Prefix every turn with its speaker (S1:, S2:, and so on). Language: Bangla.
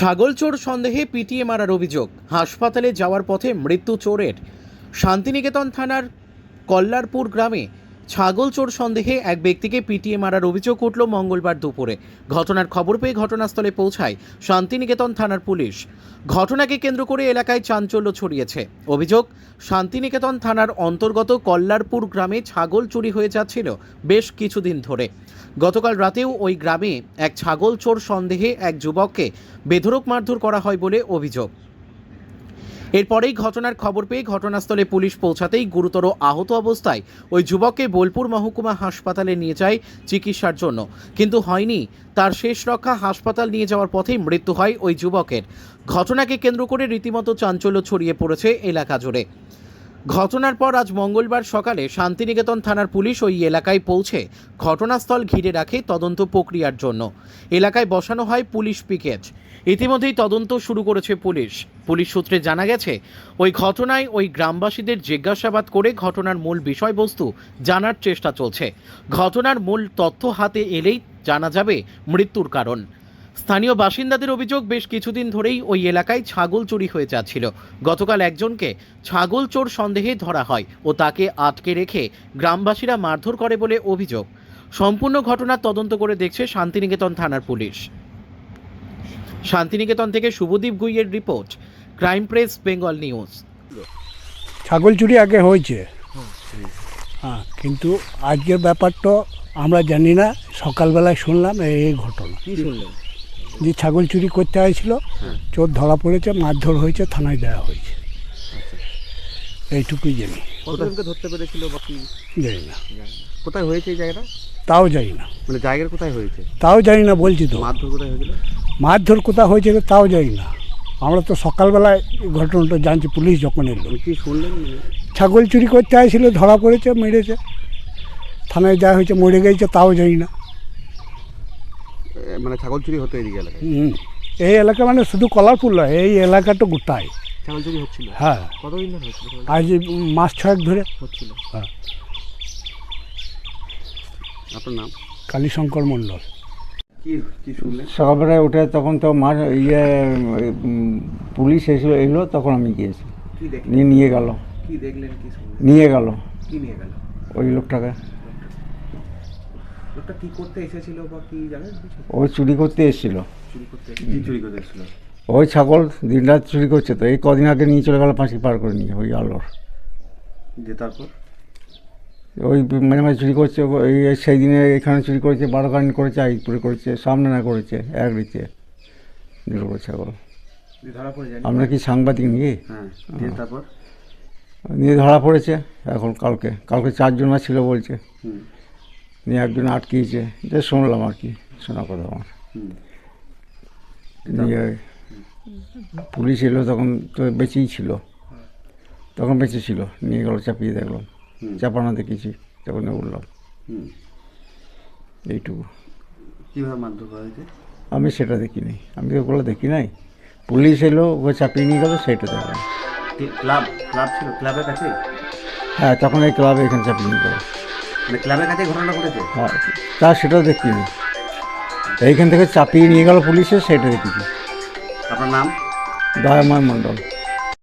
S1: ছাগল চোর সন্দেহে পিটিয়ে মারার অভিযোগ। হাসপাতালে যাওয়ার পথে মৃত্যু চোরের। শান্তিনিকেতন থানার কল্লারপুর গ্রামে ছাগল চোর সন্দেহে এক ব্যক্তিকে পিটিয়ে মারার অভিযোগ উঠল মঙ্গলবার দুপুরে। ঘটনার খবর পেয়ে ঘটনাস্থলে পৌঁছায় শান্তিনিকেতন থানার পুলিশ। ঘটনাকে কেন্দ্র করে এলাকায় চাঞ্চল্য ছড়িয়েছে। অভিযোগ, শান্তিনিকেতন থানার অন্তর্গত কল্লারপুর গ্রামে ছাগল চুরি হয়ে যাচ্ছিল বেশ কিছুদিন ধরে। গতকাল রাতেও ওই গ্রামে এক ছাগল চোর সন্দেহে এক যুবককে বেধরক মারধর করা হয় বলে অভিযোগ। এরপরেই ঘটনার খবর পেয়ে ঘটনাস্থলে পুলিশ পৌঁছাতেই গুরুতর আহত অবস্থায় ওই যুবককে বোলপুর মহকুমা হাসপাতালে নিয়ে যায় চিকিৎসার জন্য। কিন্তু হয়নি, তার শেষ রক্ষা হাসপাতাল নিয়ে যাওয়ার পথেই মৃত্যু হয় ওই যুবকের। ঘটনাকে কেন্দ্র করে রীতিমতো চাঞ্চল্য ছড়িয়ে পড়েছে এলাকা জুড়ে। ঘটনার পর আজ মঙ্গলবার সকালে শান্তিনিকেতন থানার পুলিশ ওই এলাকায় পৌঁছে ঘটনাস্থল ঘিরে রাখে তদন্ত প্রক্রিয়ার জন্য। এলাকায় বসানো হয় পুলিশ পিকেট ইতিমধ্যেই তদন্ত শুরু করেছে পুলিশ। পুলিশ সূত্রে জানা গেছে, ওই ঘটনায় ওই গ্রামবাসীদের জিজ্ঞাসাবাদ করে ঘটনার মূল বিষয়বস্তু জানার চেষ্টা চলছে। ঘটনার মূল তথ্য হাতে এলেই জানা যাবে মৃত্যুর কারণ। স্থানীয় বাসিন্দাদের অভিযোগ, বেশ কিছুদিন ধরেই ওই এলাকায় ছাগল চুরি হয়ে যাচ্ছিল। গতকাল একজনকে ছাগল চোর সন্দেহে ধরা হয় ও তাকে আটকে রেখে গ্রামবাসীরা মারধর করে বলে অভিযোগ। সম্পূর্ণ ঘটনার তদন্ত করে দেখছে শান্তিনিকেতন থানার পুলিশ। শান্তিনিকেতন থেকে Shubhadeep গুইয়ের report crime press Bengal news.
S2: ছাগল চুরি আগে হয়েছে। হ্যাঁ কিন্তু আজকের ব্যাপারটা আমরা জানি না সকালবেলায় শুনলাম এই এই ঘটনা।
S3: কি
S2: যে ছাগল চুরি করতে আসছিল চোর ধরা পড়েছে মারধর হয়েছে থানায় দেওয়া হয়েছে। এইটুকুই জানি।
S3: ধরতে পেরেছিল
S2: জানি না।
S3: কোথায় হয়েছে এই জায়গাটা?
S2: তাও জানি না।
S3: মানে জায়গার কোথায় হয়েছে?
S2: তাও জানি না বলছি তো।
S3: মারধর কোথায় হয়েছিল?
S2: মারধর কোথা হয়েছিল তাও জানি না। আমরা তো সকালবেলায় ঘটনাটা জানছি পুলিশ যখন এলো।
S3: কি শুনলেন
S2: ছাগল চুরি করতে আসছিল ধরা পড়েছে মেরেছে। থানায় যা হয়েছে মরে গেছে তাও জানি না।
S3: মানে ছাগল চুরি হতো এদিকে এলাকায়?
S2: হুম। এই এলাকা মানে শুধু কলারপুর নয় এই এলাকাটা গোটায়
S3: ছাগল চুরি হচ্ছিল?
S2: হ্যাঁ।
S3: কতদিন ধরে হচ্ছিল
S2: আজ মাস ছয়েক ধরে।
S3: হচ্ছিল।
S2: হ্যাঁ।
S3: আপনার নাম?
S2: কালীশঙ্কর মণ্ডল।
S3: কি কি
S4: উঠে তখন তো মার ইয়ে পুলিশ এসে এলো তখন আমি গিয়েছি। নিয়ে নিয়ে গেল।
S3: কি দেখলেন কি শুনলেন?
S4: নিয়ে গেল।
S3: কি নিয়ে গেল?
S4: ওই লোকটাকে।
S3: লোকটা কি করতে এসেছিল বা কি জানেন? কিছু
S4: ওই চুরি করতে এসেছিল।
S3: চুরি করতে কি চুরি করতে এসেছিল?
S4: ওই ছাগল দিন রাত চুরি করছে তো। এই কদিন আগে নিয়ে চলে গেল পাঁচি পার করে নিয়ে ওই আলোর।
S3: যে তারপর?
S4: ওই মাঝে মাঝে চুরি করছে এই সেই দিনে এখানে চুরি করেছে বারো বারোকানি করেছে আইপুরে করেছে সামনে না করেছে এক দিচ্ছে দুটো ছাগল। আমরা কি সাংবাদিক নিয়ে
S3: হ্যাঁ তারপর?
S4: নিয়ে ধরা পড়েছে এখন কালকে কালকে চারজন ছিল বলছে। নিয়ে একজন আটকিয়েছে যে শুনলাম আর কি শোনা কথা আমার। নিয়ে পুলিশ এলো তখন তো বেঁচেই ছিল। তখন বেঁচে ছিল নিয়ে গেল চাপিয়ে দেখলাম। চাপানো দেখেছি তখন উঠলাম। এইটুকু।
S3: কীভাবে মারধর করা
S4: আমি সেটা দেখিনি। আমি তো ওগুলো দেখি নাই। পুলিশ এলো ওকে চাপিয়ে নিয়ে গেলো সেটা দেখলাম।
S3: ক্লাব ক্লাব ছিল? ক্লাবের কাছে?
S4: হ্যাঁ তখন এই ক্লাবে এখানে চাপিয়ে নিয়ে গেলো।
S3: মানে ক্লাবের কাছে ঘটনা ঘটেছে?
S4: হ্যাঁ তা সেটাও দেখিনি। এইখান থেকে চাপিয়ে নিয়ে গেল পুলিশে সেটা দেখেছি।
S3: আপনার নাম?
S4: দয়াময় মণ্ডল।